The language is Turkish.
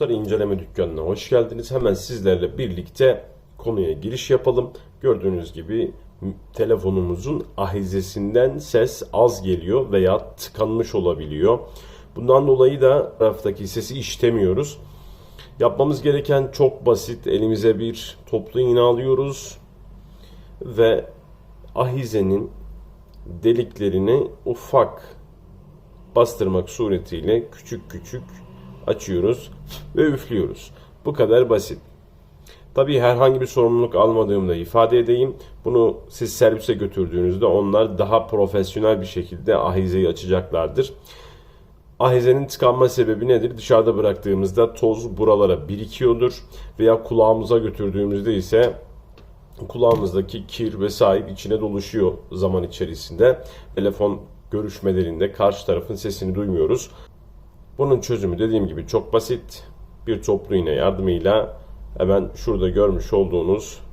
dostlar inceleme dükkanına hoş geldiniz. Hemen sizlerle birlikte konuya giriş yapalım. Gördüğünüz gibi telefonumuzun ahizesinden ses az geliyor veya tıkanmış olabiliyor. Bundan dolayı da taraftaki sesi işitemiyoruz. Yapmamız gereken çok basit. Elimize bir toplu iğne alıyoruz ve ahizenin deliklerini ufak bastırmak suretiyle küçük küçük açıyoruz ve üflüyoruz. Bu kadar basit. Tabii herhangi bir sorumluluk almadığımda ifade edeyim. Bunu siz servise götürdüğünüzde onlar daha profesyonel bir şekilde ahizeyi açacaklardır. Ahizenin tıkanma sebebi nedir? Dışarıda bıraktığımızda toz buralara birikiyordur veya kulağımıza götürdüğümüzde ise kulağımızdaki kir vesaire içine doluşuyor zaman içerisinde. Telefon görüşmelerinde karşı tarafın sesini duymuyoruz. Bunun çözümü dediğim gibi çok basit. Bir toplu iğne yardımıyla hemen şurada görmüş olduğunuz